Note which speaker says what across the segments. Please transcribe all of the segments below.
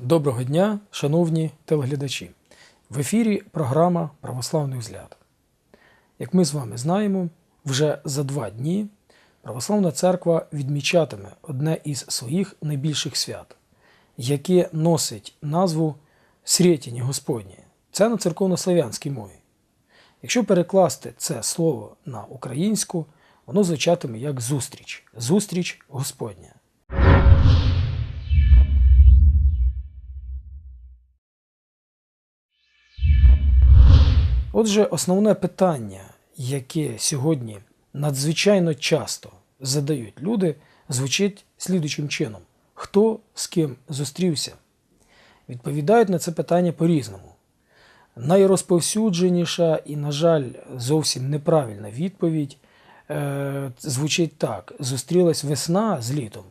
Speaker 1: Доброго дня, шановні телеглядачі. В ефірі програма Православний взгляд. Як ми з вами знаємо, вже за два дні Православна Церква відмічатиме одне із своїх найбільших свят, яке носить назву Срєтіння Господнє. Це на церковнослов'янській мові. Якщо перекласти це слово на українську, воно звучатиме як зустріч, зустріч Господня. Отже, основне питання, яке сьогодні надзвичайно часто задають люди, звучить слідучим чином: хто з ким зустрівся? Відповідають на це питання по-різному. Найрозповсюдженіша і, на жаль, зовсім неправильна відповідь е, звучить так: зустрілась весна з літом.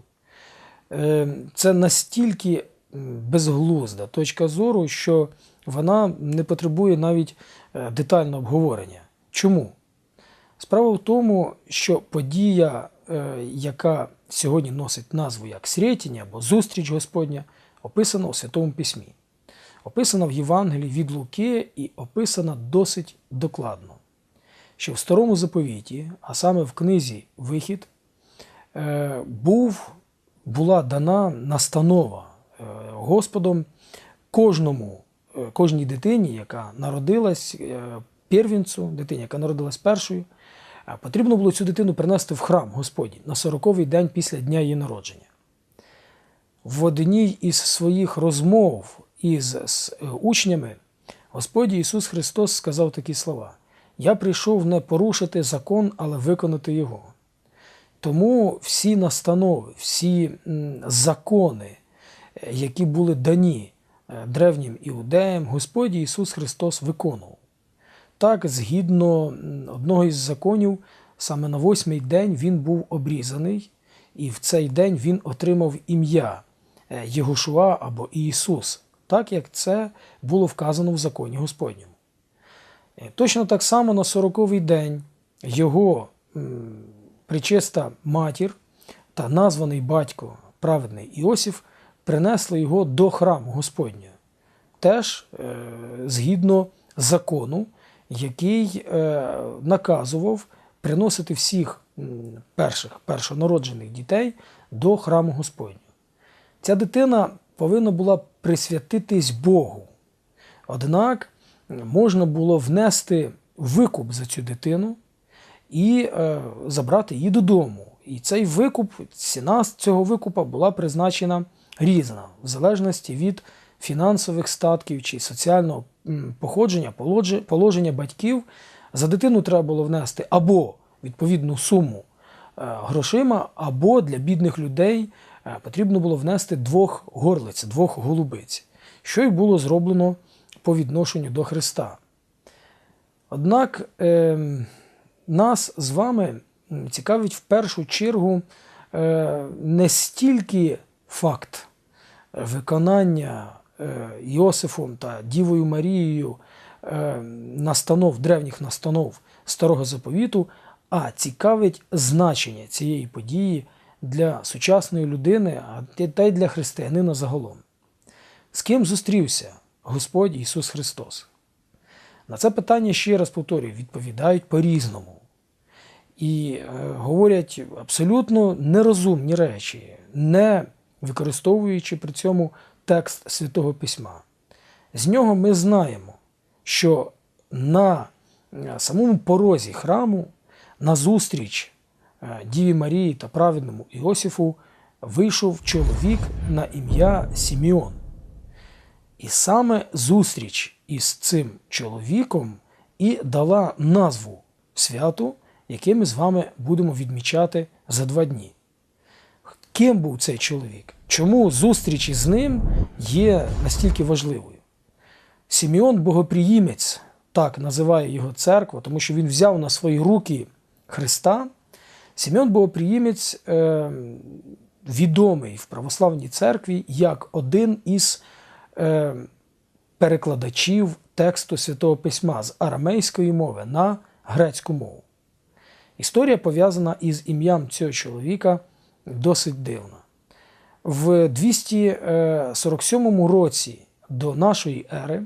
Speaker 1: Е, це настільки безглузда точка зору, що вона не потребує навіть е, детального обговорення. Чому? Справа в тому, що подія, яка сьогодні носить назву як Сретіння або Зустріч Господня, описана у Святому Письмі. Описана в Євангелії від Луки і описана досить докладно. Що в старому заповіті, а саме в книзі Вихід, е, був, була дана настанова е, Господом кожному, е, кожній дитині, яка народилась, е, первінцю, дитині, яка народилась першою, е, потрібно було цю дитину принести в храм Господній на 40-й день після дня її народження. В одній із своїх розмов із е, учнями Господь Ісус Христос сказав такі слова: Я прийшов не порушити закон, але виконати його. Тому всі настанови, всі закони, е, які були дані е, древнім іудеям, Господь Ісус Христос виконував. Так, згідно одного із законів, саме на восьмий день він був обрізаний, і в цей день він отримав ім'я е, Єгошуа або Ісус, так як це було вказано в законі Господньому. Е, Точно так само на сороковий день його причиста матір та названий батько праведний Іосиф принесли його до храму Господнього, теж е, згідно закону, який е, наказував приносити всіх перших першонароджених дітей до храму Господнього. Ця дитина повинна була присвятитись Богу. Однак можна було внести викуп за цю дитину і е, забрати її додому. І цей викуп, ціна цього викупа була призначена різна, в залежності від фінансових статків чи соціального походження, положення батьків. За дитину треба було внести або відповідну суму е, грошима, або для бідних людей е, потрібно було внести двох горлиць, двох голубиць, що й було зроблено по відношенню до Христа. Однак е, нас з вами цікавить в першу чергу е, не стільки факт виконання е, Йосифом та Дівою Марією е, настанов, древніх настанов старого заповіту, а цікавить значення цієї події для сучасної людини, та й для християнина загалом. З ким зустрівся Господь Ісус Христос? На це питання ще раз повторюю, відповідають по-різному. І е, говорять абсолютно нерозумні речі, не використовуючи при цьому текст Святого Письма. З нього ми знаємо, що на е, самому порозі храму, на зустріч е, Діві Марії та праведному Іосифу вийшов чоловік на ім'я Сіміон. І саме зустріч із цим чоловіком і дала назву святу, яке ми з вами будемо відмічати за два дні. Ким був цей чоловік? Чому зустріч із ним є настільки важливою? Сімеон Богоприємець, так називає його церква, тому що він взяв на свої руки Христа. Сімеон Богоприємець е, відомий в православній церкві як один із е, перекладачів тексту Святого Письма з арамейської мови на грецьку мову. Історія пов'язана із ім'ям цього чоловіка досить дивна. В 247 році до нашої ери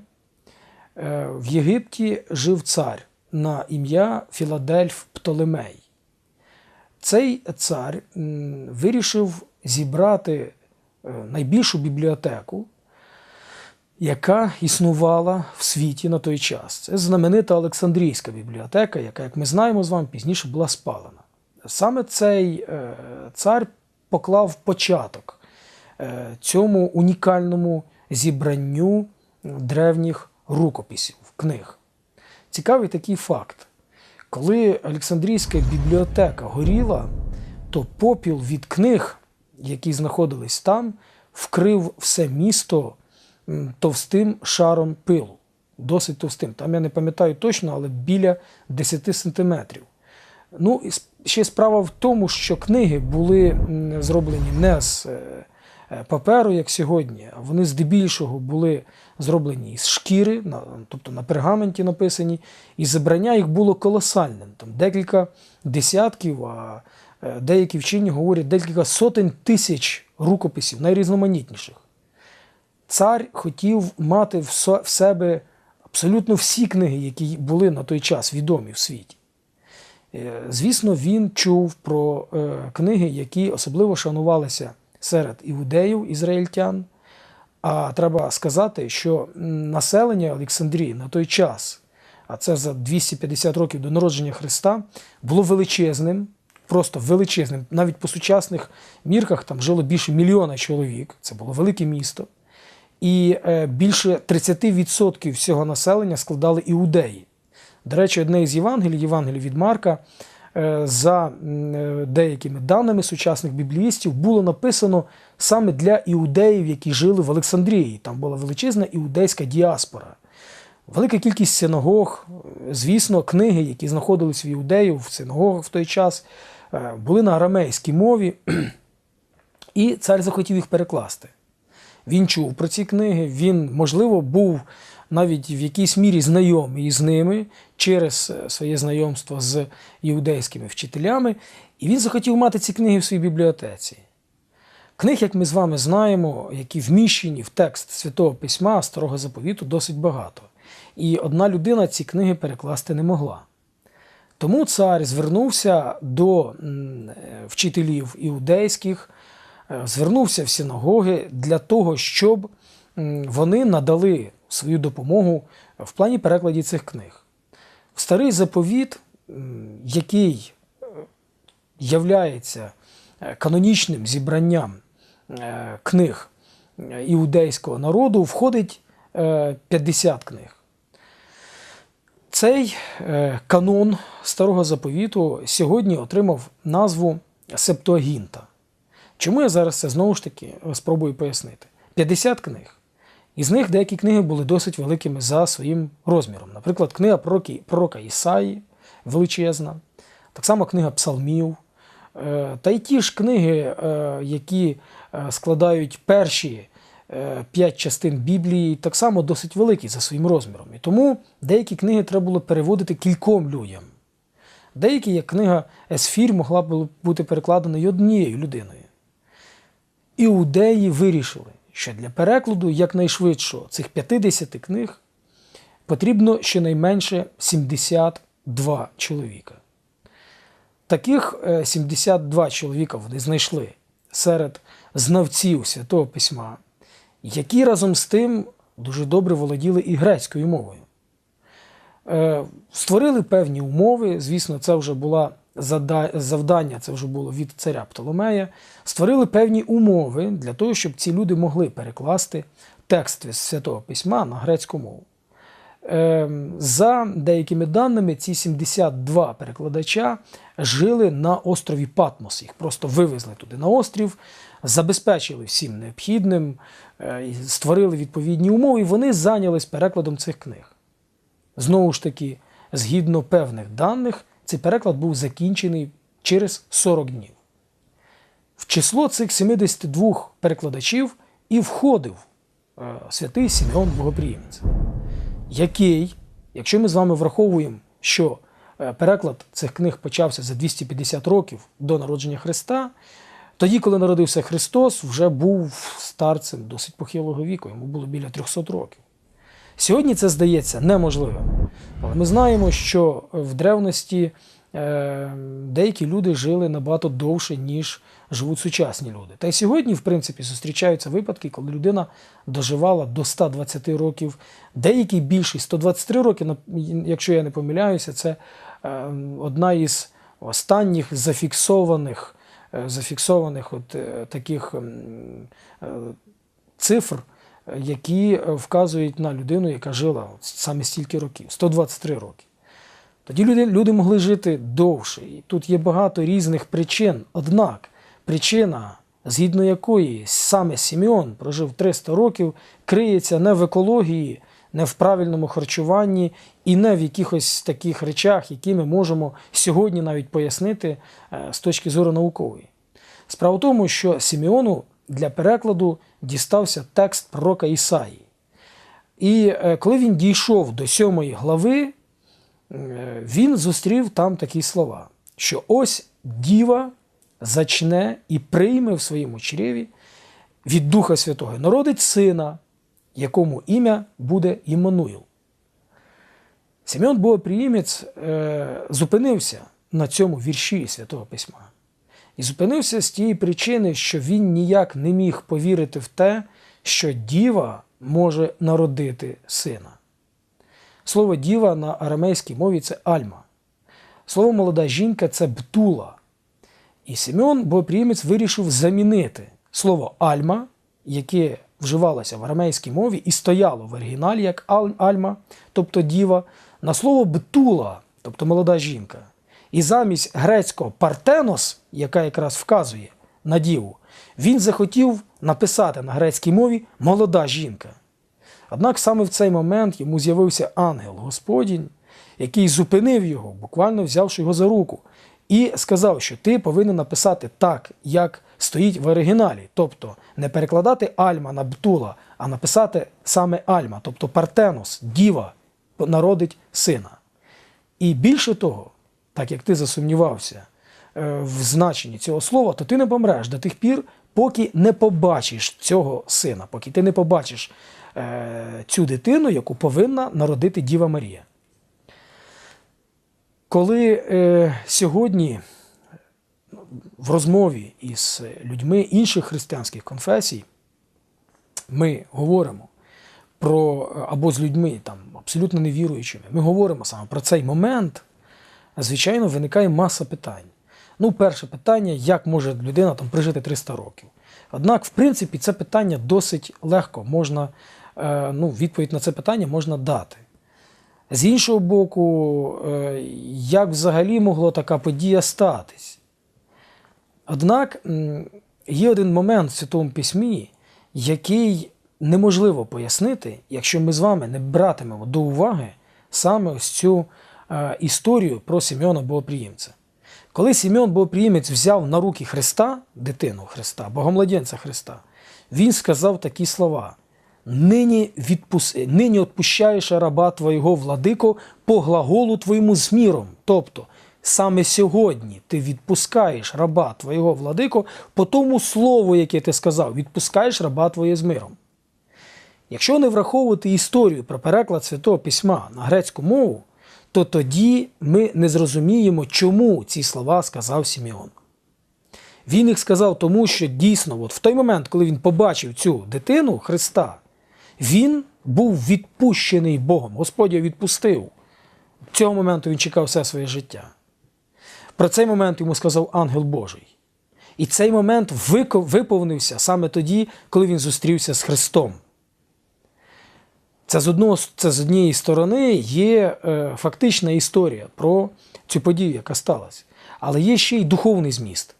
Speaker 1: е, в Єгипті жив цар на ім'я Філадельф Птолемей. Цей цар вирішив зібрати е, найбільшу бібліотеку, яка існувала в світі на той час. Це знаменита Олександрійська бібліотека, яка, як ми знаємо з вами, пізніше була спалена. Саме цей е, цар поклав початок е, цьому унікальному зібранню древніх рукописів, книг. Цікавий такий факт. Коли Олександрійська бібліотека горіла, то попіл від книг, які знаходились там, вкрив все місто товстим шаром пилу. Досить товстим. Там я не пам'ятаю точно, але біля 10 сантиметрів. Ну, ще справа в тому, що книги були зроблені не з е, паперу, як сьогодні, а вони здебільшого були зроблені із шкіри, тобто на пергаменті написані, і забрання їх було колосальним. Там декілька десятків, а е, деякі вчені говорять декілька сотень тисяч рукописів, найрізноманітніших. Цар хотів мати в себе абсолютно всі книги, які були на той час відомі в світі. Е, Звісно, він чув про е, книги, які особливо шанувалися серед іудеїв, ізраїльтян. А треба сказати, що населення Олександрії на той час, а це за 250 років до народження Христа, було величезним, просто величезним. Навіть по сучасних мірках там жило більше мільйона чоловік. Це було велике місто. І е, більше 30% всього населення складали іудеї. До речі, одне із Євангелій, Євангелій від Марка, е, за е, деякими даними сучасних бібліїстів, було написано саме для іудеїв, які жили в Олександрії. Там була величезна іудейська діаспора. Велика кількість синагог, звісно, книги, які знаходились в іудеїв в синагогах в той час, е, були на арамейській мові, і цар захотів їх перекласти. Він чув про ці книги, він, можливо, був навіть в якійсь мірі знайомий з ними через е, своє знайомство з іудейськими вчителями, і він захотів мати ці книги в своїй бібліотеці. Книг, як ми з вами знаємо, які вміщені в текст Святого Письма Старого Заповіту, досить багато. І одна людина ці книги перекласти не могла. Тому цар звернувся до е, вчителів іудейських, е, звернувся в синагоги для того, щоб вони надали свою допомогу в плані перекладі цих книг. Старий заповіт, який е, являється е, канонічним зібранням е, книг іудейського народу, входить е, 50 книг. Цей канон старого заповіту сьогодні отримав назву Септуагінта. Чому я зараз це знову ж таки спробую пояснити? 50 книг. Із них деякі книги були досить великими за своїм розміром. Наприклад, книга пророка Ісаї величезна, так само книга Псалмів. Е, Та й ті ж книги, е, які е, складають перші п'ять частин Біблії, так само досить великі за своїм розміром. І тому деякі книги треба було переводити кільком людям. Деякі, як книга Есфір, могла б бути перекладена й однією людиною. Іудеї вирішили, що для перекладу якнайшвидшого цих 50 книг потрібно щонайменше 72 чоловіка. Таких е, 72 чоловіка вони знайшли серед знавців Святого Письма, які разом з тим дуже добре володіли і грецькою мовою. Е, Створили певні умови, звісно, це вже була завдання, це вже було від царя Птоломея. Створили певні умови для того, щоб ці люди могли перекласти текст з Святого Письма на грецьку мову. Е, За деякими даними, ці 72 перекладача жили на острові Патмос. Їх просто вивезли туди на острів, забезпечили всім необхідним, е, створили відповідні умови, і вони зайнялись перекладом цих книг. Знову ж таки, згідно певних даних, цей переклад був закінчений через 40 днів. В число цих 72 перекладачів і входив е, святий Сімеон Богоприємець, який, якщо ми з вами враховуємо, що е, переклад цих книг почався за 250 років до народження Христа, тоді, коли народився Христос, вже був старцем досить похилого віку, йому було біля 300 років. Сьогодні це здається неможливим. Але ми знаємо, що в древності е, деякі люди жили набагато довше, ніж живуть сучасні люди. Та й сьогодні, в принципі, зустрічаються випадки, коли людина доживала до 120 років, деякі більше 123 роки, якщо я не помиляюся, це е, одна із останніх зафіксованих, е, зафіксованих от, е, таких е, цифр, е, які е, вказують на людину, яка жила саме стільки років 123 роки. Тоді люди, люди могли жити довше. І тут є багато різних причин. Однак причина, згідно якої саме Сімеон прожив 300 років, криється не в екології, не в правильному харчуванні і не в якихось таких речах, які ми можемо сьогодні навіть пояснити е, з точки зору наукової. Справа в тому, що Сімеону для перекладу дістався текст пророка Ісаї. І е, коли він дійшов до сьомої глави, е, він зустрів там такі слова, що ось діва зачне і прийме в своєму чреві від Духа Святого, народить сина, якому ім'я буде Іммануїл. Сімеон Богоприємець е, зупинився на цьому вірші Святого Письма. І зупинився з тієї причини, що він ніяк не міг повірити в те, що діва може народити сина. Слово діва на арамейській мові це альма. Слово молода жінка це бтула. І Симеон Богоприємець вирішив замінити слово альма, яке вживалося в арамейській мові і стояло в оригіналі як альма, тобто діва, на слово бтула, тобто молода жінка. І замість грецького партенос, яка якраз вказує на діву, він захотів написати на грецькій мові молода жінка. Однак саме в цей момент йому з'явився ангел Господінь, який зупинив його, буквально взявши його за руку, і сказав, що ти повинен написати так, як стоїть в оригіналі. Тобто не перекладати Альма на Бтула, а написати саме Альма, тобто Партенос, діва, народить сина. І більше того, так як ти засумнівався е, в значенні цього слова, то ти не помреш до тих пір, поки не побачиш цього сина, поки ти не побачиш е, цю дитину, яку повинна народити Діва Марія. Коли е, сьогодні в розмові із людьми інших християнських конфесій ми говоримо про або з людьми там абсолютно невіруючими, ми говоримо саме про цей момент, звичайно, виникає маса питань. Ну, перше питання, як може людина там прожити 300 років. Однак, в принципі, це питання досить легко можна, е, ну, відповідь на це питання можна дати. З іншого боку, е, як взагалі могла така подія статись? Однак є один момент в Святому Письмі, який неможливо пояснити, якщо ми з вами не братимемо до уваги саме ось цю історію про Сімеона Богоприємця. Коли Сімеон Богоприємець взяв на руки Христа, дитину Христа, богомладенця Христа, він сказав такі слова: Нині, відпус... Нині відпущаєш раба твого владико по глаголу твоєму з міром. Тобто, саме сьогодні ти відпускаєш раба твого владико по тому слову, яке ти сказав, відпускаєш раба твоє з миром. Якщо не враховувати історію про переклад Святого Письма на грецьку мову, то тоді ми не зрозуміємо, чому ці слова сказав Сімеон. Він їх сказав тому, що дійсно, от в той момент, коли він побачив цю дитину Христа, він був відпущений Богом. Господь його відпустив. Цього моменту він чекав все своє життя. Про цей момент йому сказав ангел Божий. І цей момент виповнився саме тоді, коли він зустрівся з Христом. Це з, одного, це з однієї сторони є е, фактична історія про цю подію, яка сталася. Але є ще й духовний зміст.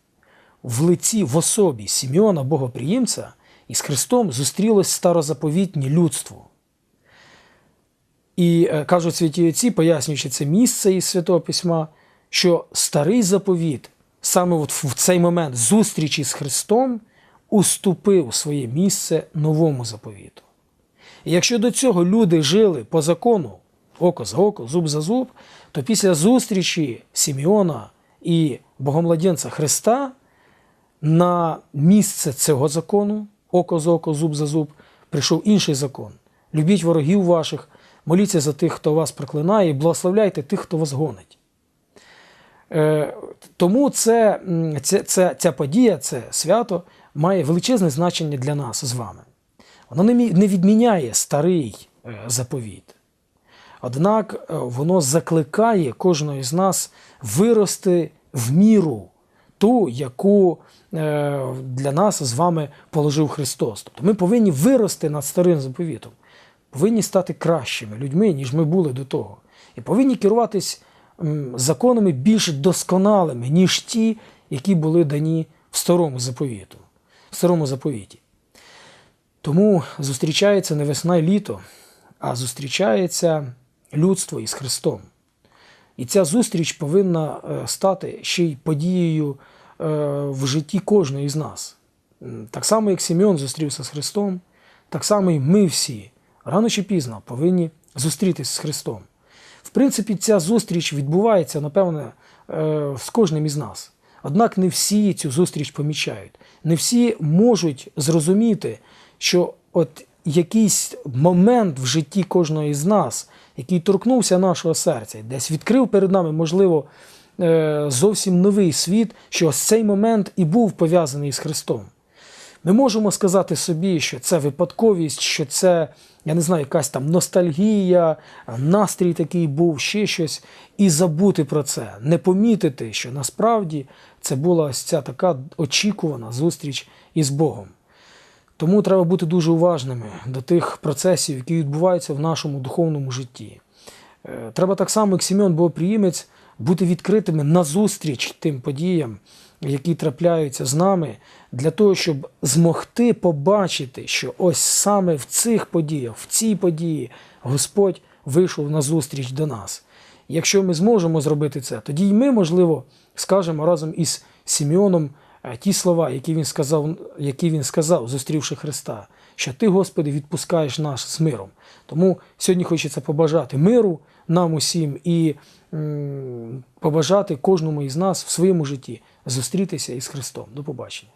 Speaker 1: В лиці, в особі Сімеона Богоприємця із Христом зустрілось старозаповітнє людство. І е, кажуть святі отці, пояснюючи це місце із Святого Письма, що старий заповіт саме от в цей момент зустрічі з Христом уступив своє місце новому заповіту. Якщо до цього люди жили по закону око за око, зуб за зуб, то після зустрічі Сімеона і Богомладенця Христа на місце цього закону, око за око, зуб за зуб, прийшов інший закон. Любіть ворогів ваших, моліться за тих, хто вас проклинає, і благословляйте тих, хто вас гонить. Е, Тому це, це, це, ця подія, це свято має величезне значення для нас з вами. Воно не відміняє старий е, заповіт. Однак е, воно закликає кожного з нас вирости в міру ту, яку е, для нас з вами положив Христос. Тобто ми повинні вирости над старим заповітом, повинні стати кращими людьми, ніж ми були до того. І повинні керуватись законами більш досконалими, ніж ті, які були дані в старому заповіту, в старому заповіті. Тому зустрічається не весна і літо, а зустрічається людство із Христом. І ця зустріч повинна е, стати ще й подією е, в житті кожної з нас. Так само, як Сімеон зустрівся з Христом, так само і ми всі рано чи пізно повинні зустрітися з Христом. В принципі, ця зустріч відбувається, напевне, е, з кожним із нас. Однак не всі цю зустріч помічають. Не всі можуть зрозуміти, що от якийсь момент в житті кожного із нас, який торкнувся нашого серця, десь відкрив перед нами, можливо, е, зовсім новий світ, що ось цей момент і був пов'язаний з Христом. Ми можемо сказати собі, що це випадковість, що це, я не знаю, якась там ностальгія, настрій такий був, ще щось, і забути про це, не помітити, що насправді це була ось ця така очікувана зустріч із Богом. Тому треба бути дуже уважними до тих процесів, які відбуваються в нашому духовному житті. Е, Треба так само, як Сімеон Богоприємець, бути відкритими назустріч тим подіям, які трапляються з нами, для того, щоб змогти побачити, що ось саме в цих подіях, в цій події Господь вийшов на зустріч до нас. Якщо ми зможемо зробити це, тоді й ми, можливо, скажемо разом із Сімеоном ті слова, які він сказав, які він сказав, зустрівши Христа, що ти, Господи, відпускаєш нас з миром. Тому сьогодні хочеться побажати миру нам усім і побажати кожному із нас в своєму житті зустрітися із Христом. До побачення.